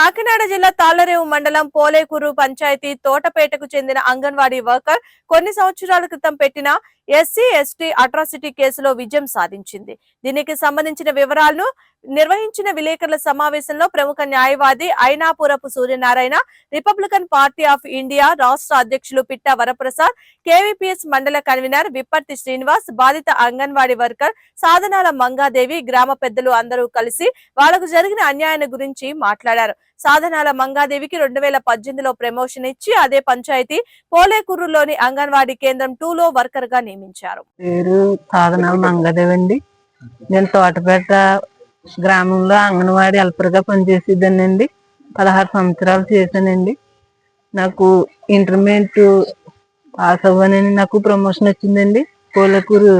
కాకినాడ జిల్లా తాళ్ళరేవు మండలం పోలేకూరు పంచాయతీ తోటపేటకు చెందిన అంగన్వాడీ వర్కర్ కొన్ని సంవత్సరాల క్రితం పెట్టిన ఎస్సీ ఎస్టీ అట్రాసిటీ కేసులో విజయం సాధించింది. దీనికి సంబంధించిన వివరాలను నిర్వహించిన విలేకరుల సమావేశంలో ప్రముఖ న్యాయవాది Ainapurapu Suryanarayana Republican Party of India రాష్ట్ర అధ్యక్షులు పిట్టా వరప్రసాద్ కేవీపీఎస్ మండల కన్వీనర్ విప్పర్తి శ్రీనివాస్ బాధిత అంగన్వాడీ వర్కర్ సాధనాల మంగాదేవి గ్రామ పెద్దలు అందరూ కలిసి వాళ్ళకు జరిగిన అన్యాయం గురించి మాట్లాడారు. సాధనాల మంగాదేవికి రెండు వేల పద్దెనిమిదిలో ప్రమోషన్ ఇచ్చి అదే పంచాయతీ పోలేకూరులోని అంగన్వాడీ కేంద్రం టూ లో వర్కర్గా నియమించారు. పేరు సాధనాల మంగదేవ్ అండి నేను తోటపేట గ్రామంలో అంగన్వాడీ హెల్పర్గా పనిచేసేదానండి పదహారు సంవత్సరాలు చేశానండి. నాకు ఇంటర్మీడియట్ పాస్ అవ్వనని నాకు ప్రమోషన్ వచ్చిందండి. పోలకూరు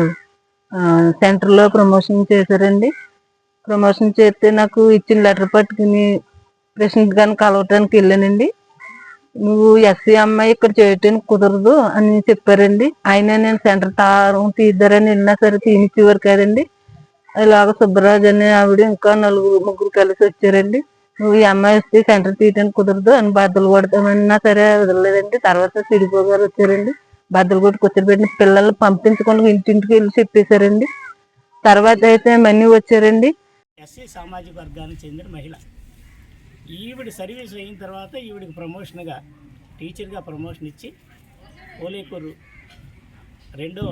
సెంటర్లో ప్రమోషన్ చేశారండి. ప్రమోషన్ చేస్తే నాకు ఇచ్చిన లెటర్ పట్టుకుని ప్రెసిడెంట్ గారిని కలవటానికి వెళ్ళానండి. నువ్వు ఎస్సీ అమ్మాయి ఇక్కడ చేయటానికి కుదరదు అని చెప్పారండి. ఆయన నేను సెంటర్ తారం తీద్దారని వెళ్ళినా సరే తీనిచ్చేవారు కదండి. ఇలాగ సుబ్బరాజ్ అనే ఆవిడ ఇంకా నలుగురు ముగ్గురు కలిసి వచ్చారండి. నువ్వు ఈ అమ్మాయి వస్తే సెంటర్ తీయటానికి కుదరదు అని బద్దలు కొడతామన్నా సరే వదలలేదండి. తర్వాత సిడిపో గారు వచ్చారండి. బద్దలు కొట్టి కూర్చోబెట్టిన పిల్లల్ని పంపించకుండా ఇంటింటికి వెళ్ళి చెప్పేశారండి. తర్వాత అయితే మనీ వచ్చారండి. ఎస్సీ సామాజిక వర్గానికి చెందిన మహిళ. ఈవిడ సర్వీస్ అయిన తర్వాత ఈవిడికి ప్రమోషన్గా టీచర్గా ప్రమోషన్ ఇచ్చి ఓలేకూరు రెండో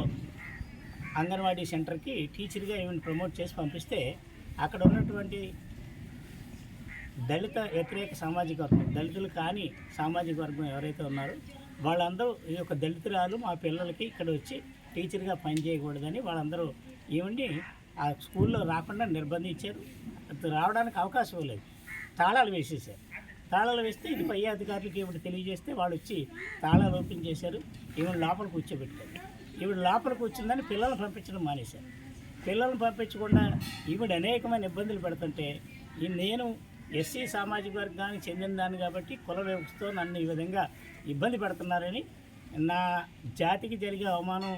అంగన్వాడీ సెంటర్కి టీచర్గా ఈవిని ప్రమోట్ చేసి పంపిస్తే అక్కడ ఉన్నటువంటి దళిత వ్యతిరేక సామాజిక వర్గం దళితులు కాని సామాజిక వర్గం ఎవరైతే ఉన్నారో వాళ్ళందరూ ఈ యొక్క దళితురాలు మా పిల్లలకి ఇక్కడ వచ్చి టీచర్గా పనిచేయకూడదని వాళ్ళందరూ ఈవిని ఆ స్కూల్లో రాకుండా నిర్బంధించారు. రావడానికి అవకాశం లేదు. తాళాలు వేసేసారు తాళాలు వేస్తే ఇది పై అధికారులకి ఈవిడ తెలియజేస్తే వాళ్ళు వచ్చి తాళాలు ఓపెన్ చేశారు. ఈవిడ లోపల కూర్చోబెట్టారు. ఈవిడ లోపలికి వచ్చిందని పిల్లల్ని పంపించడం మానేశారు. పిల్లల్ని పంపించకుండా ఈవిడ అనేకమైన ఇబ్బందులు పెడుతుంటే ఈ నేను ఎస్సీ సామాజిక వర్గానికి చెందిన దాన్ని కాబట్టి కుల వ్యవస్థతో నన్ను ఈ విధంగా ఇబ్బంది పెడుతున్నారని నా జాతికి జరిగే అవమానం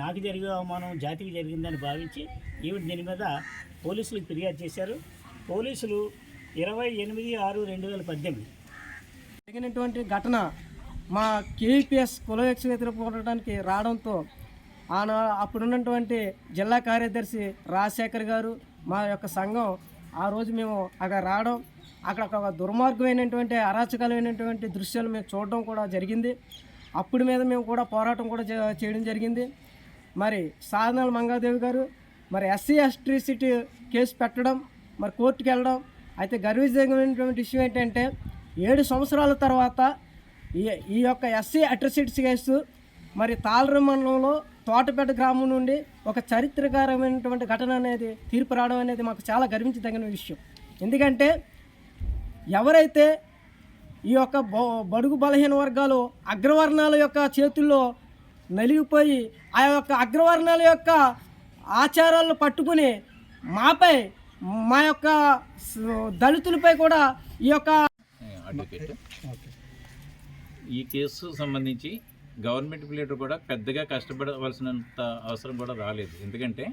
నాకు జరిగే అవమానం జాతికి జరిగిందని భావించి ఈవిడ దీని మీద పోలీసులకు ఫిర్యాదు చేశారు. పోలీసులు ఇరవై ఎనిమిది ఆరు రెండు వేల పద్దెనిమిది. జరిగినటువంటి ఘటన మా కేపీఎస్ కులవేక్ష పోరాటానికి రావడంతో ఆన అప్పుడున్నటువంటి జిల్లా కార్యదర్శి రాజశేఖర్ గారు మా యొక్క సంఘం ఆ రోజు మేము అక్కడ రావడం అక్కడ ఒక దుర్మార్గమైనటువంటి అరాచకాలమైనటువంటి దృశ్యాలు మేము చూడడం కూడా జరిగింది. అప్పుడు మీద మేము కూడా పోరాటం కూడా చేయడం జరిగింది. మరి సాధనాల మంగాదేవి గారు మరి ఎస్సీ ఎస్ట్రిసిటీ కేసు పెట్టడం మరి కోర్టుకి వెళ్ళడం అయితే గర్వించదగినటువంటి విషయం ఏంటంటే ఏడు సంవత్సరాల తర్వాత ఈ ఈ యొక్క ఎస్సీ అట్రసిటీస్ కేసు మరి తాళరు మండలంలో తోటపేట గ్రామం నుండి ఒక చరిత్రకరమైనటువంటి ఘటన అనేది తీర్పు రావడం అనేది మాకు చాలా గర్వించదగిన విషయం. ఎందుకంటే ఎవరైతే ఈ యొక్క బ- బడుగు బలహీన వర్గాలు అగ్రవర్ణాల యొక్క చేతుల్లో నలిగిపోయి ఆ యొక్క అగ్రవర్ణాల యొక్క ఆచారాలను పట్టుకుని మాపై మా యొక్క దళితులపై కూడా ఈ యొక్క ఈ కేసు సంబంధించి గవర్నమెంట్ ప్లేటర్ కూడా పెద్దగా కష్టపడవలసినంత అవసరం కూడా రాలేదు. ఎందుకంటే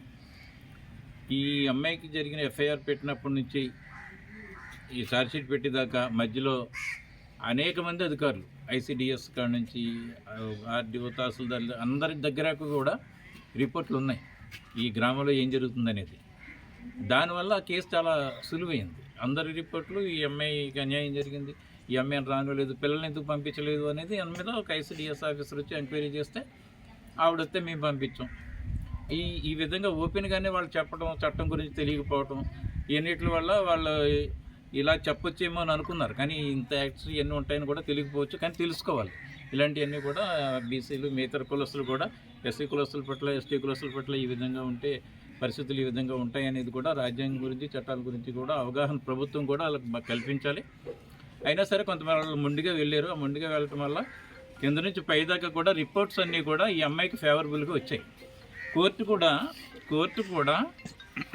ఈ అమ్మాయికి జరిగిన ఎఫ్ఐఆర్ పెట్టినప్పటి నుంచి ఈ ఛార్జ్షీట్ పెట్టేదాకా మధ్యలో అనేక మంది అధికారులు ఐసిడిఎస్ కాడ నుంచి ఆర్డీఓ తహసీల్దార్లు అందరి దగ్గరకు కూడా రిపోర్ట్లు ఉన్నాయి. ఈ గ్రామంలో ఏం జరుగుతుందనేది. దానివల్ల ఆ కేసు చాలా సులువైంది. అందరి రిపోర్ట్లు ఈ అమ్మాయికి అన్యాయం జరిగింది. ఈ అమ్మాయిని రానివ్వలేదు పిల్లల్ని ఎందుకు పంపించలేదు అనేది దాని మీద ఒక ఐసీడిఎస్ ఆఫీసర్ వచ్చి ఎంక్వైరీ చేస్తే ఆవిడొస్తే మేము పంపించాం. ఈ ఈ విధంగా ఓపెన్గానే వాళ్ళు చెప్పడం చట్టం గురించి తెలియకపోవడం ఎన్నిటి వల్ల వాళ్ళు ఇలా చెప్పొచ్చేమో అని అనుకున్నారు. కానీ ఇంత యాక్ట్స్ ఇవన్నీ ఉంటాయని కూడా తెలియకపోవచ్చు కానీ తెలుసుకోవాలి. ఇలాంటివన్నీ కూడా బీసీలు మిగతా కులస్తులు కూడా ఎస్సీ కులస్తుల పట్ల ఎస్టీ కులస్తుల పట్ల ఈ విధంగా ఉంటే పరిస్థితులు ఈ విధంగా ఉంటాయి అనేది కూడా రాజ్యాంగం గురించి చట్టాల గురించి కూడా అవగాహన ప్రభుత్వం కూడా వాళ్ళకి కల్పించాలి. అయినా సరే కొంతమంది వాళ్ళు ముందుగా వెళ్ళారు. ఆ ముందుగా వెళ్ళటం వల్ల కింద నుంచి పైదాకా కూడా రిపోర్ట్స్ అన్నీ కూడా ఈ అమ్మాయికి ఫేవరబుల్గా వచ్చాయి. కోర్టు కూడా కోర్టు కూడా